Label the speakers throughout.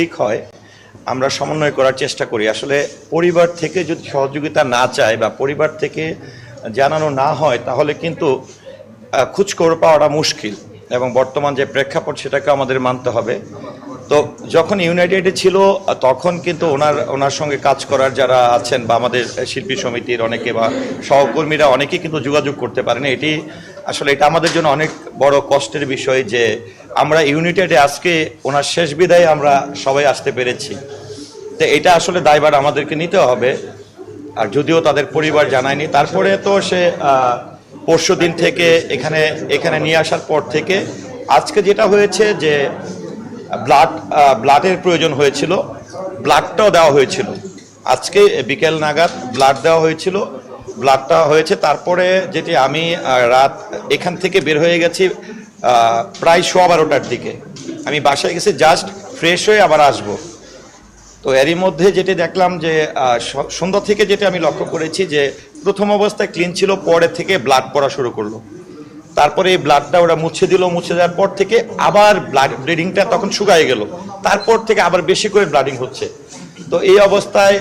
Speaker 1: ঠিক হয়, আমরা সমন্বয় করার চেষ্টা করি। আসলে পরিবার থেকে যদি সহযোগিতা না চায় বা পরিবার থেকে জানানো না হয়, তাহলে কিন্তু খোঁজখবর পাওয়াটা মুশকিল এবং বর্তমান যে প্রেক্ষাপট সেটাকে আমাদের মানতে হবে। তো যখন ইউনাইটেডে ছিল, তখন কিন্তু ওনার ওনার সঙ্গে কাজ করার যারা আছেন বা আমাদের শিল্পী সমিতির অনেকে বা সহকর্মীরা অনেকেই কিন্তু যোগাযোগ করতে পারেন। এটি আসলে এটা আমাদের জন্য অনেক বড় কষ্টের বিষয় যে আমরা ইউনিটেডে আজকে ওনার শেষ বিদায়ে আমরা সবাই আসতে পেরেছি। তো এটা আসলে দায়ভার আমাদেরকে নিতে হবে। আর যদিও তাদের পরিবার জানায়নি, তারপরে তো সে পরশু দিন থেকে এখানে এখানে নিয়ে আসার পর থেকে আজকে যেটা হয়েছে যে ব্লাড ব্লাডের প্রয়োজন হয়েছিল, ব্লাডটাও দেওয়া হয়েছিল। আজকে বিকেল নাগাদ ব্লাড দেওয়া হয়েছিল। ব্লাডটা হয়েছে। তারপরে যেটি আমি রাত এখান থেকে বের হয়ে গেছি প্রায় সোয়া বারোটার দিকে। আমি বাসায় গেছি, জাস্ট ফ্রেশ হয়ে আবার আসব। তো এরই মধ্যে যেটি দেখলাম যে সন্ধ্যা থেকে যেটা আমি লক্ষ্য করেছি যে, প্রথম অবস্থায় ক্লিন ছিল, পরে থেকে ব্লাড পড়া শুরু করল। তারপরে এই ব্লাডটা ওরা মুছে দিল, মুছে দেওয়ার পর থেকে আবার ব্লাড ব্লিডিংটা তখন শুকায় গেল। তারপর থেকে আবার বেশি করে ব্লাডিং হচ্ছে। তো এই অবস্থায়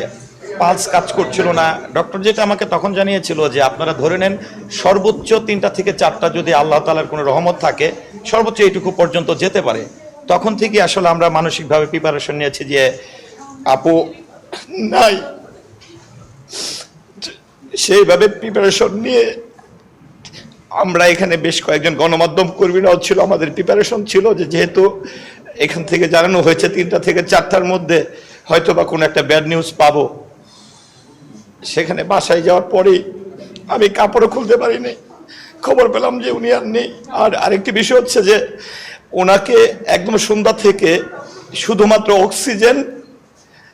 Speaker 1: পালস কাজ করছিল না। ডক্টর যেটা আমাকে তখন জানিয়েছিল যে আপনারা ধরে নেন, সর্বোচ্চ তিনটা থেকে চারটা যদি আল্লাহ তালার কোনো রহমত থাকে, সর্বোচ্চ এইটুকু পর্যন্ত যেতে পারে। তখন থেকে আসলে আমরা মানসিকভাবে প্রিপারেশন নিয়েছি যে, আপু, নাই। সেইভাবে প্রিপারেশন নিয়ে আমরা এখানে বেশ কয়েকজন গণমাধ্যম কর্মীরাও ছিল, আমাদের প্রিপারেশন ছিল যে যেহেতু এখান থেকে জানানো হয়েছে তিনটা থেকে চারটার মধ্যে হয়তো বা কোনো একটা ব্যাড নিউজ পাবো। সেখানে বাসায় যাওয়ার পরেই আমি কাপড়ও খুলতে পারিনি। খবর পেলাম যে উনি আর নেই। আর আরেকটি বিষয় হচ্ছে যে ওনাকে একদম সন্ধ্যা থেকে শুধুমাত্র অক্সিজেন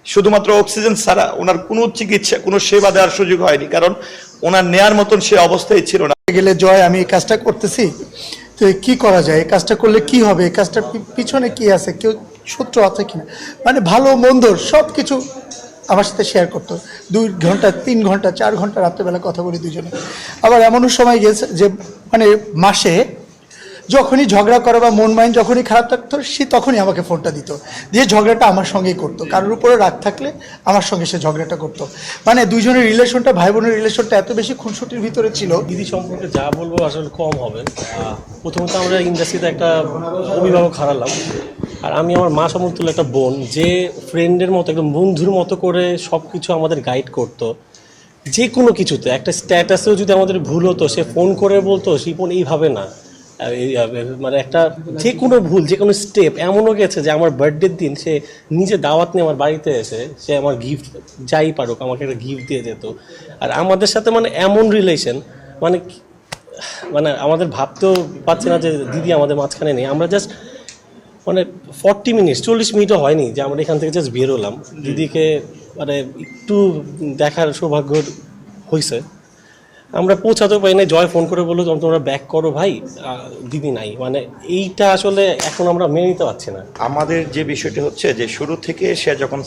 Speaker 1: শুধুমাত্র অক্সিজেন ছাড়া ওনার কোনো চিকিৎসা, কোনো সেবা দেওয়ার সুযোগ হয়নি। কারণ ওনার নেয়ার মতন সে অবস্থায় ছিল না।
Speaker 2: গেলে জয়, আমি এই কাজটা করতেছি। তো কি করা যায়? এই কাজটা করলে কি হবে? এই কাজটার পিছনে কি আছে? কেউ সূত্র আছে কিনা? মানে ভালো, মন্দর সব কিছু আমার সাথে শেয়ার করতো। দুই ঘণ্টা, তিন ঘণ্টা, চার ঘণ্টা রাত্রেবেলা কথা বলি দুজনে। আবার এমনও সময় গেছে যে মানে মাসে যখনই ঝগড়া করে বা মন মাইন্ড যখনই খারাপ থাকতো, সে তখনই আমাকে ফোনটা দিত। দিয়ে ঝগড়াটা আমার সঙ্গেই করতো। কারোর উপরে রাগ থাকলে আমার সঙ্গে সে ঝগড়াটা করতো। মানে দুজনের রিলেশনটা ভাই বোনের রিলেশনটা এত বেশি খুনসুটির ভিতরে ছিল।
Speaker 3: দিদি সম্পর্কে যা বলব আসলে কম হবে। প্রথমত আমরা ইন্ডাস্ট্রিতে একটা অভিভাবক হারালাম। আর আমি আমার মা সমতুল্য একটা বোন, যে ফ্রেন্ডের মতো, একদম বন্ধুর মতো করে সব কিছু আমাদের গাইড করতো। যে কোনো কিছুতে, একটা স্ট্যাটাসেও যদি আমাদের ভুল হতো, সে ফোন করে বলতো শিপন এইভাবে না। মানে একটা যে কোনো ভুল, যে কোনো স্টেপ এমনও গেছে যে আমার বার্থডের দিন সে নিজে দাওয়াত নিয়ে আমার বাড়িতে এসে, সে আমার গিফট যাই পারুক, আমাকে একটা গিফট দিয়ে যেত। আর আমাদের সাথে মানে এমন রিলেশন মানে মানে আমাদের ভাবতেও পাচ্ছি না যে দিদি আমাদের মাঝখানে নেই। আমরা জাস্ট মানে ফর্টি মিনিট চল্লিশ মিনিটও হয়নি যে আমরা এখান থেকে জাস্ট বেরোলাম। দিদিকে মানে একটু দেখার সৌভাগ্য হয়েছে আমরা পৌঁছাতে পারি না জয় ফোন করে বলল, তোমরা ব্যাক করো ভাই। দিদি নাই। মানে এইটা আসলে এখন আমরা মেনে নিতে পারছি না।
Speaker 1: আমাদের যে বিষয়টি হচ্ছে যে শুরু থেকে সে যখন